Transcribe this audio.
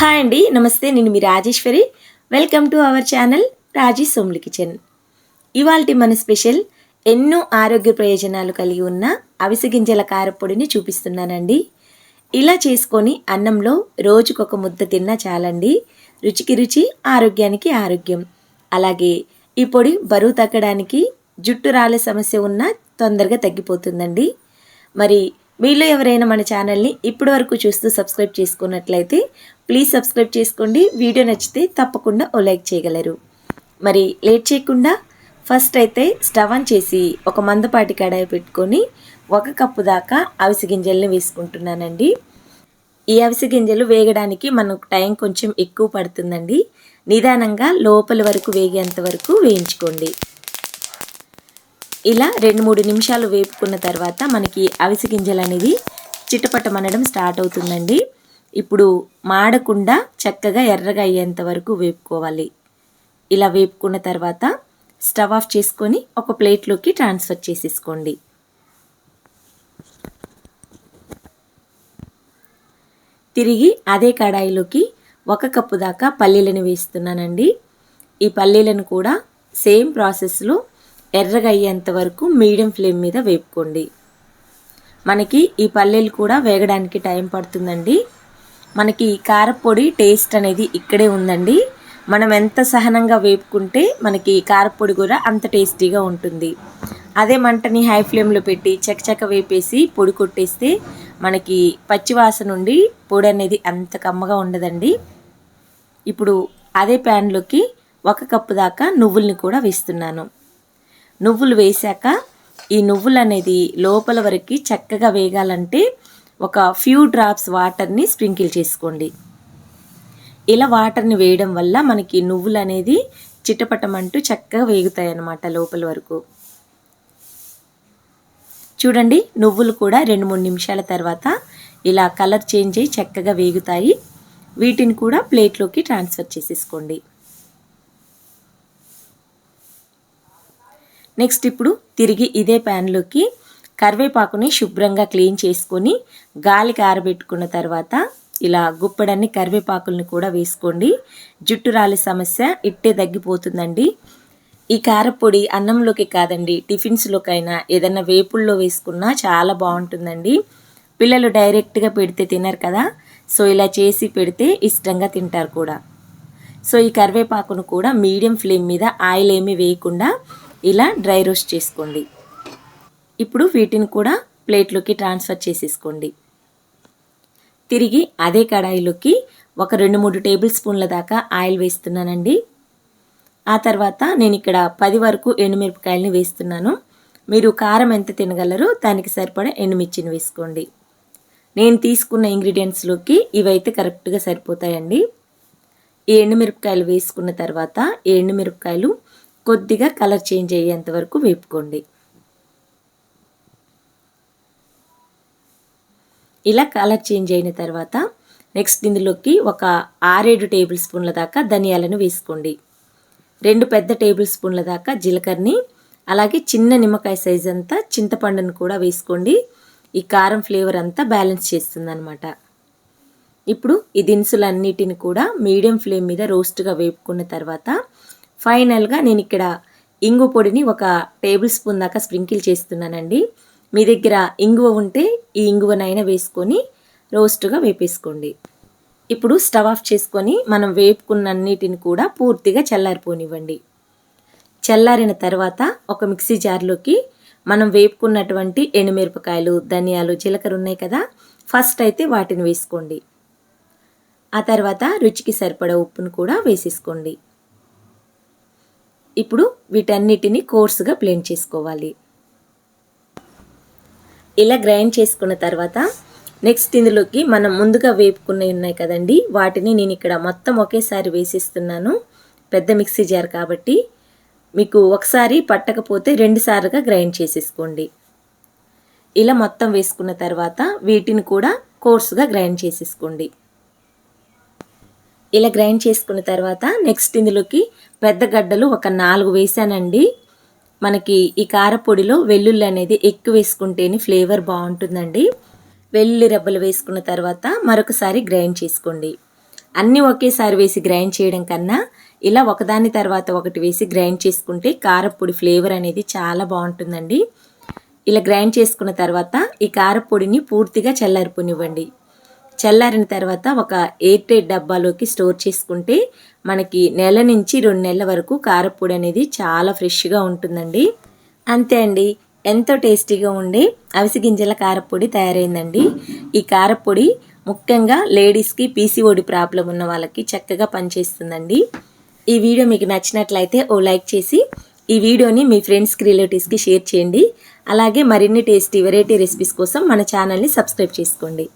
Hi అండి నమస్తే నేను మీ Rajeswari. Welcome to our channel Raji Somli kitchen ఇవాల్టి మన స్పెషల్ ఎన్నో ఆరోగ్య ప్రయోజనాలు కలిగి ఉన్న అవిసె గింజల కారపొడిని చూపిస్తున్నానండి. ఇలా చేసుకొని అన్నంలో రోజుకొక ముద్ద తిన్నా చాలండి. రుచికి రుచి ఆరోగ్యానికి ఆరోగ్యం. అలాగే ఈ పొడి బరువు తగ్గడానికి జుట్టు రాలే సమస్య ఉన్నా తొందరగా తగ్గిపోతుందండి. మరి మీలో ఎవరైనా మన ఛానల్ని ఇప్పటి వరకు చూస్తూ సబ్స్క్రైబ్ చేసుకున్నట్లయితే ప్లీజ్ సబ్స్క్రైబ్ చేసుకోండి. వీడియో నచ్చితే తప్పకుండా ఓ లైక్ చేయగలరు. మరి లేట్ చేయకుండా ఫస్ట్ అయితే స్టవ్ ఆన్ చేసి ఒక మందపాటి కడాయి పెట్టుకొని ఒక కప్పు దాకా అవిసె గింజల్ని వేసుకుంటున్నానండి. ఈ అవిసె గింజలు వేగడానికి మనకు టైం కొంచెం ఎక్కువ పడుతుందండి. నిదానంగా లోపల వరకు వేగేంత వరకు వేయించుకోండి. ఇలా రెండు మూడు నిమిషాలు వేపుకున్న తర్వాత మనకి అవిసె గింజలు అనేది చిటపటమనడం స్టార్ట్ అవుతుందండి. ఇప్పుడు మాడకుండా చక్కగా ఎర్రగా అయ్యేంత వరకు వేపుకోవాలి. ఇలా వేపుకున్న తర్వాత స్టవ్ ఆఫ్ చేసుకొని ఒక ప్లేట్లోకి ట్రాన్స్ఫర్ చేసేసుకోండి. తిరిగి అదే కడాయిలోకి ఒక కప్పు దాకా పల్లీలను వేస్తున్నానండి. ఈ పల్లీలను కూడా సేమ్ ప్రాసెస్లో ఎర్రగా అయ్యేంత వరకు మీడియం ఫ్లేమ్ మీద వేపుకోండి. మనకి ఈ పల్లీలు కూడా వేగడానికి టైం పడుతుందండి. మనకి కారపొడి టేస్ట్ అనేది ఇక్కడే ఉందండి. మనం ఎంత సహనంగా వేపుకుంటే మనకి కారపొడి కూడా అంత టేస్టీగా ఉంటుంది. అదే మంటని హై ఫ్లేమ్లో పెట్టి చకచక వేపేసి పొడి కొట్టేస్తే మనకి పచ్చివాసన నుండి పొడి అనేది అంత కమ్మగా ఉండదండి. ఇప్పుడు అదే ప్యాన్లోకి ఒక కప్పు దాకా నువ్వుల్ని కూడా వేస్తున్నాను. నువ్వులు వేశాక ఈ నువ్వులు అనేది లోపల వరకు చక్కగా వేగాలంటే ఒక ఫ్యూ డ్రాప్స్ వాటర్ని స్ప్రింకిల్ చేసుకోండి. ఇలా వాటర్ని వేయడం వల్ల మనకి నువ్వులు అనేది చిట్టపటమంటూ చక్కగా వేగుతాయి అన్నమాట లోపల వరకు. చూడండి నువ్వులు కూడా రెండు మూడు నిమిషాల తర్వాత ఇలా కలర్ చేంజ్ అయ్యి చక్కగా వేగుతాయి. వీటిని కూడా ప్లేట్లోకి ట్రాన్స్ఫర్ చేసేసుకోండి. నెక్స్ట్ ఇప్పుడు తిరిగి ఇదే ప్యాన్లోకి కరివేపాకుని శుభ్రంగా క్లీన్ చేసుకొని గాలికి ఆరబెట్టుకున్న తర్వాత ఇలా గుప్పడన్ని కరివేపాకుల్ని కూడా వేసుకోండి. జుట్టు రాలి సమస్య ఇట్టే తగ్గిపోతుందండి. ఈ కారపొడి అన్నంలోకి కాదండి టిఫిన్స్లోకైనా ఏదైనా వేపుల్లో వేసుకున్నా చాలా బాగుంటుందండి. పిల్లలు డైరెక్ట్గా పెడితే తినరు కదా సో ఇలా చేసి పెడితే ఇష్టంగా తింటారు కూడా. సో ఈ కరివేపాకును కూడా మీడియం ఫ్లేమ్ మీద ఆయిల్ ఏమీ వేయకుండా ఇలా డ్రై రోస్ట్ చేసుకోండి. ఇప్పుడు వీటిని కూడా ప్లేట్లోకి ట్రాన్స్ఫర్ చేసేసుకోండి. తిరిగి అదే కడాయిలోకి ఒక రెండు మూడు టేబుల్ స్పూన్ల దాకా ఆయిల్ వేస్తున్నానండి. ఆ తర్వాత నేను ఇక్కడ పది వరకు ఎండుమిరపకాయలని వేస్తున్నాను. మీరు కారం ఎంత తినగలరో దానికి సరిపడా ఎండుమిర్చిని వేసుకోండి. నేను తీసుకున్న ఇంగ్రీడియంట్స్లోకి ఇవైతే కరెక్ట్గా సరిపోతాయండి. ఈ ఎండుమిరపకాయలు వేసుకున్న తర్వాత ఈ ఎండుమిరపకాయలు కొద్దిగా కలర్ చేంజ్ అయ్యేంత వరకు వేపుకోండి. ఇలా కలర్ చేంజ్ అయిన తర్వాత నెక్స్ట్ ఇందులోకి ఒక ఆరేడు టేబుల్ స్పూన్ల దాకా ధనియాలను వేసుకోండి. రెండు పెద్ద టేబుల్ స్పూన్ల దాకా జీలకర్రని అలాగే చిన్న నిమ్మకాయ సైజ్ అంతా చింతపండును కూడా వేసుకోండి. ఈ కారం ఫ్లేవర్ అంతా బ్యాలెన్స్ చేస్తుందన్నమాట. ఇప్పుడు ఈ దినుసులన్నిటిని కూడా మీడియం ఫ్లేమ్ మీద రోస్ట్గా వేపుకున్న తర్వాత ఫైనల్గా నేను ఇక్కడ ఇంగు పొడిని ఒక టేబుల్ స్పూన్ దాకా స్ప్రింకిల్ చేస్తున్నానండి. మీ దగ్గర ఇంగువ ఉంటే ఈ ఇంగువనైనా వేసుకొని రోస్ట్గా వేపేసుకోండి. ఇప్పుడు స్టవ్ ఆఫ్ చేసుకొని మనం వేపుకున్నన్నిటిని కూడా పూర్తిగా చల్లారిపోనివ్వండి. చల్లారిన తర్వాత ఒక మిక్సీ జార్లోకి మనం వేపుకున్నటువంటి ఎండుమిరపకాయలు ధనియాలు జీలకర్ర ఉన్నాయి కదా ఫస్ట్ అయితే వాటిని వేసుకోండి. ఆ తర్వాత రుచికి సరిపడా ఉప్పును కూడా వేసేసుకోండి. ఇప్పుడు వీటన్నిటిని కోర్సుగా బ్లెండ్ చేసుకోవాలి. ఇలా గ్రైండ్ చేసుకున్న తర్వాత నెక్స్ట్ ఇందులోకి మనం ముందుగా వేపుకున్నవి ఉన్నాయి కదండి. వాటిని నేను ఇక్కడ మొత్తం ఒకేసారి వేసిస్తున్నాను. పెద్ద మిక్సీ జార్ కాబట్టి మీకు ఒకసారి పట్టకపోతే రెండుసార్లుగా గ్రైండ్ చేసేసుకోండి. ఇలా మొత్తం వేసుకున్న తర్వాత వీటిని కూడా కోర్సుగా గ్రైండ్ చేసేసుకోండి. ఇలా గ్రైండ్ చేసుకున్న తర్వాత నెక్స్ట్ ఇందులోకి పెద్ద గడ్డలు ఒక నాలుగు వేసానండి. మనకి ఈ కారపొడిలో వెల్లుల్లి అనేది ఎక్కువ వేసుకుంటేనే ఫ్లేవర్ బాగుంటుందండి. వెల్లుల్లి రెబ్బలు వేసుకున్న తర్వాత మరొకసారి గ్రైండ్ చేసుకోండి. అన్నీ ఒకేసారి వేసి గ్రైండ్ చేయడం కన్నా ఇలా ఒకదాని తర్వాత ఒకటి వేసి గ్రైండ్ చేసుకుంటే కారపొడి ఫ్లేవర్ అనేది చాలా బాగుంటుందండి. ఇలా గ్రైండ్ చేసుకున్న తర్వాత ఈ కారపొడిని పూర్తిగా చల్లారిపోనివ్వండి. చల్లారిన తర్వాత ఒక ఎయిర్ టైట్ డబ్బాలోకి స్టోర్ చేసుకుంటే మనకి నెల నుంచి రెండు నెలల వరకు కారపొడి అనేది చాలా ఫ్రెష్గా ఉంటుందండి. అంతే అండి. ఎంతో టేస్టీగా ఉండే అవిసి గింజల కారపొడి తయారైందండి. ఈ కారపొడి ముఖ్యంగా లేడీస్కి పీసీఓడి ప్రాబ్లం ఉన్న వాళ్ళకి చక్కగా పనిచేస్తుందండి. ఈ వీడియో మీకు నచ్చినట్లయితే ఓ లైక్ చేసి ఈ వీడియోని మీ ఫ్రెండ్స్కి రిలేటివ్స్కి షేర్ చేయండి. అలాగే మరిన్ని టేస్టీ వెరైటీ రెసిపీస్ కోసం మన ఛానల్ని సబ్స్క్రైబ్ చేసుకోండి.